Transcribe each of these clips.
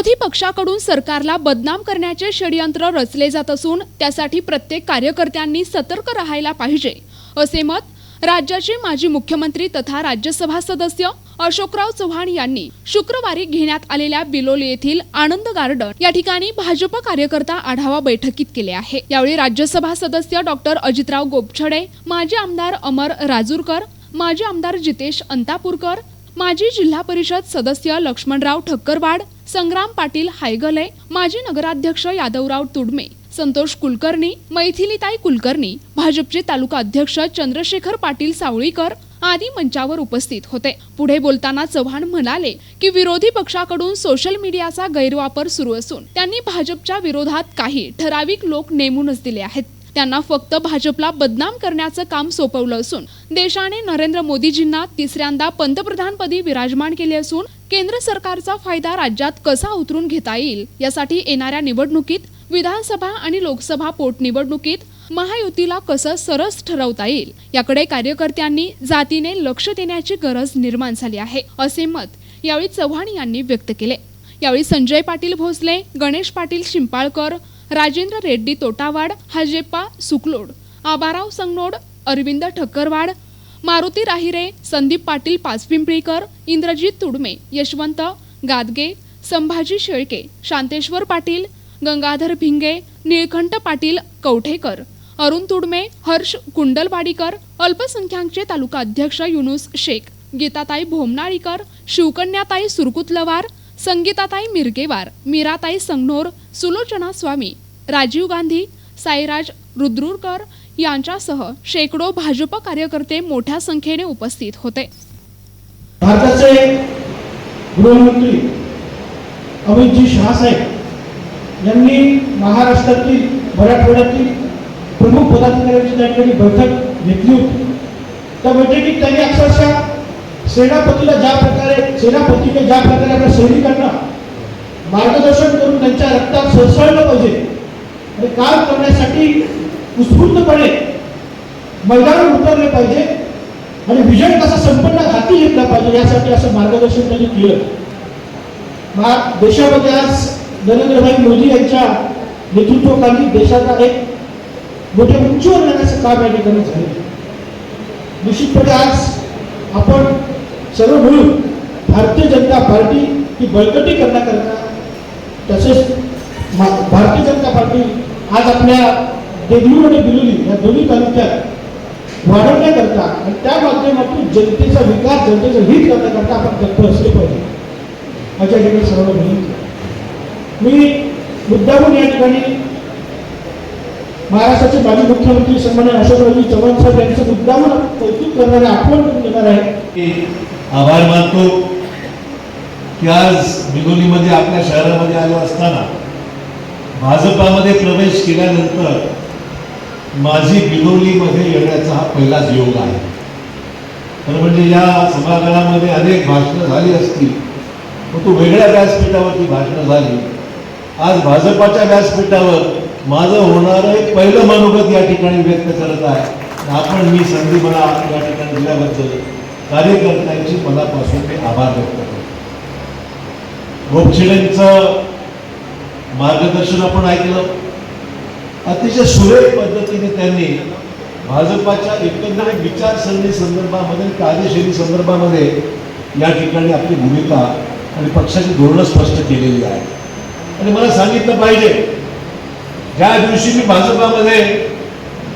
विरोधी पक्षाकडून सरकारला बदनाम करण्याचे षडयंत्र रचले जात असून त्यासाठी प्रत्येक कार्यकर्त्यांनी सतर्क राहायला पाहिजे असे मत राज्याचे माजी मुख्यमंत्री तथा राज्यसभा सदस्य अशोकराव चव्हाण यांनी शुक्रवारी घेण्यात आलेल्या बिलोली येथील आनंद गार्डन या ठिकाणी भाजप कार्यकर्ता आढावा बैठकीत केले आहे. यावेळी राज्यसभा सदस्य डॉक्टर अजितराव गोपछडे माजी आमदार अमर राजूरकर माजी आमदार जितेश अंतापूरकर माजी जिल्हा परिषद सदस्य लक्ष्मणराव ठक्करवाड संग्राम पाटील हायगले माजी नगराध्यक्ष यादवराव तुडमे संतोष कुलकर्णी मैथिलीताई कुलकर्णी भाजपचे तालुका अध्यक्ष चंद्रशेखर पाटील सावळीकर आदी मंचावर उपस्थित होते. पुढे बोलताना चव्हाण म्हणाले की विरोधी पक्षाकडून सोशल मीडियाचा गैरवापर सुरू असून त्यांनी भाजपच्या विरोधात काही ठराविक लोक नेमूनच दिले आहेत. त्यांना फक्त भाजपला बदनाम करण्याचं काम सोपवलं असून देशाने नरेंद्र मोदीजींना तिसऱ्यांदा पंतप्रधानपदी विराजमान केले असून केंद्र सरकारचा फायदा राज्यात कसा उतरून घेता येईल यासाठी येणाऱ्या निवडणुकीत विधानसभा आणि लोकसभा पोटनिवडणुकीत महायुतीला कसं सरस ठरवता येईल याकडे कार्यकर्त्यांनी जातीने लक्ष देण्याची गरज निर्माण झाली आहे असे मत यावेळी चव्हाण यांनी व्यक्त केले. यावेळी संजय पाटील भोसले गणेश पाटील शिंपाळकर राजेंद्र रेड्डी तोटावाड हाजेप्पा सुकलोड. आबाराव संगनोड अरविंद ठक्करवाड. मारुती राहिरे संदीप पाटील पाचपिंपळीकर इंद्रजित तुडमे यशवंत गादगे संभाजी शेळके शांतेश्वर पाटील गंगाधर भिंगे निळकंठ पाटील कवठेकर. अरुण तुडमे हर्ष कुंडलवाडीकर अल्पसंख्याकचे तालुका अध्यक्ष युनुस शेख गीताताई भोमनाळीकर शिवकन्याताई सुरकुतलवार संगीताताई मिरगेवार मीराताई संगनोर सुलोचना स्वामी राजीव गांधी साईराज रुद्रुरकर यांच्यासह शेकडो भाजप कार्यकर्ते मोठ्या संख्येने उपस्थित होते. भारताचे गृहमंत्री अमितजी शहासाहेब यांनी महाराष्ट्रातील मराठवाड्यातील प्रमुख पदाधिकाऱ्यांची त्या ठिकाणी बैठक घेतली होती. त्या बैठकीत त्यांनी अक्षरशः सेनापतीला ज्या प्रकारे सेनापतीने ज्या प्रकारे आपल्या सैनिकांना मार्गदर्शन करून त्यांच्या रक्तात सळसळलं पाहिजे आणि काम करण्यासाठी उत्स्फूर्तपणे मैदानावर उतरले पाहिजे आणि विजय कसा संपन्न हाती घेतला पाहिजे यासाठी असं मार्गदर्शन त्यांनी केलं. मा देशामध्ये आज नरेंद्रभाई मोदी यांच्या नेतृत्वाखाली देशाचा एक मोठ्या उंचीवर नेण्याचं काम या ठिकाणी झालं निश्चितपणे आज आपण सर्व मिळून भारतीय जनता पार्टी ही बळकटी करण्याकरता तसेच भारतीय जनता पार्टी आज आपल्या देगलूर आणि बिलोली या दोन्ही तालुक्यात वाढवण्याकरता आणि त्या माध्यमातून जनतेचा विकास जनतेचं हित करण्याकरता आपण तत्पर असले पाहिजे. माझ्या ठिकाणी सर्व विनंती मी मुद्दामून या ठिकाणी महाराष्ट्राचे माजी मुख्यमंत्री सन्मान्य अशोकरावजी चव्हाण साहेब यांचं मुद्दाहून कौतुक करणारे आठवण करून देणार आहे आभार मानतो की आज बिगोलीमध्ये आपल्या शहरामध्ये आलो असताना भाजपामध्ये प्रवेश केल्यानंतर माझी बिलोलीमध्ये येण्याचा हा पहिलाच योग आहे. खरं म्हणजे या सभागृहामध्ये अनेक भाषणं झाली असतील मग तो वेगळ्या व्यासपीठावरती भाषणं झाली. आज भाजपाच्या व्यासपीठावर माझं होणारं एक पहिलं मनोगत या ठिकाणी व्यक्त करत आहे. आपण मी संधी मला या ठिकाणी दिल्याबद्दल कार्यकर्त्यांची मनापासून मी आभार व्यक्त करतो. गोपछेडेंचं मार्गदर्शन आपण ऐकलं. अतिशय सुरेख पद्धतीने त्यांनी भाजपाच्या एकंदरीत विचारसरणी संदर्भामध्ये कार्यशैली संदर्भामध्ये या ठिकाणी आपली भूमिका आणि पक्षाची धोरणं स्पष्ट केलेली आहे आणि मला सांगितलं पाहिजे ज्या दिवशी मी भाजपामध्ये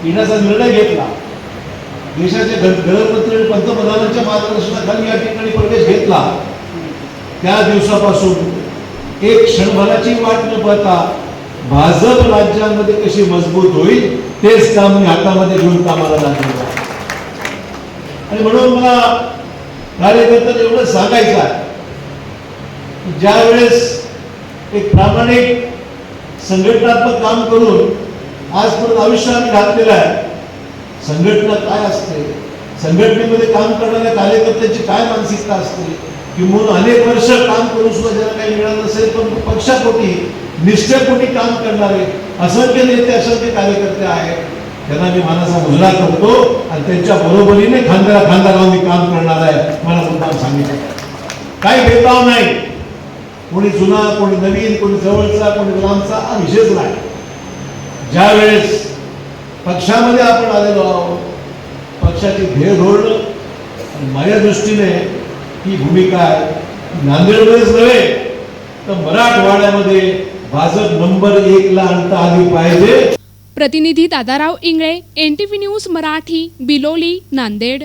येण्याचा निर्णय घेतला देशाचे गृहमंत्री आणि पंतप्रधानांच्या मार्गदर्शनाखाली या ठिकाणी प्रवेश घेतला. त्या दिवसापासून एक क्षणभराची वाट न पाहता भाजप राज्यांमध्ये कशी मजबूत होईल तेच काम मी हातामध्ये घेऊन कामाला लागलेलं आहे. आणि म्हणून मला कार्यकर्त्यांना एवढं सांगायचं आहे ज्या वेळेस एक प्रामाणिक संघटनात्मक काम करून आजपर्यंत आयुष्य आम्ही घातलेलं आहे संघटना काय असते? संघटनेमध्ये काम करणाऱ्या कार्यकर्त्यांची काय मानसिकता असते? किंवा अनेक वर्ष काम करून सुद्धा ज्याला काही मिळत नसेल पण पक्षापोटी निष्ठेपोटी काम करणारे असंख्य नेते असंख्य कार्यकर्ते आहेत. त्यांना मी मानाचा मुजरा करतो आणि त्यांच्या बरोबरीने खांद्याला खांदा लावून मी काम करणार आहे मला मुद्दाम सांगितलं. काही भेदभाव नाही. कोणी जुना कोणी नवीन कोणी जवळचा कोणी लांबचा हा विषयच नाही. ज्या वेळेस पक्षामध्ये आपण आलेलो आहोत. पक्षाची ध्येय धोरणं आणि माझ्या दृष्टीने ही भूमिका आहे. नांदेडमध्येच नव्हे तर मराठवाड्यामध्ये भाजप नंबर एकला आणता आली पाहिजे. प्रतिनिधी Dadarao Ingale N T V news Marathi Biloli Nanded.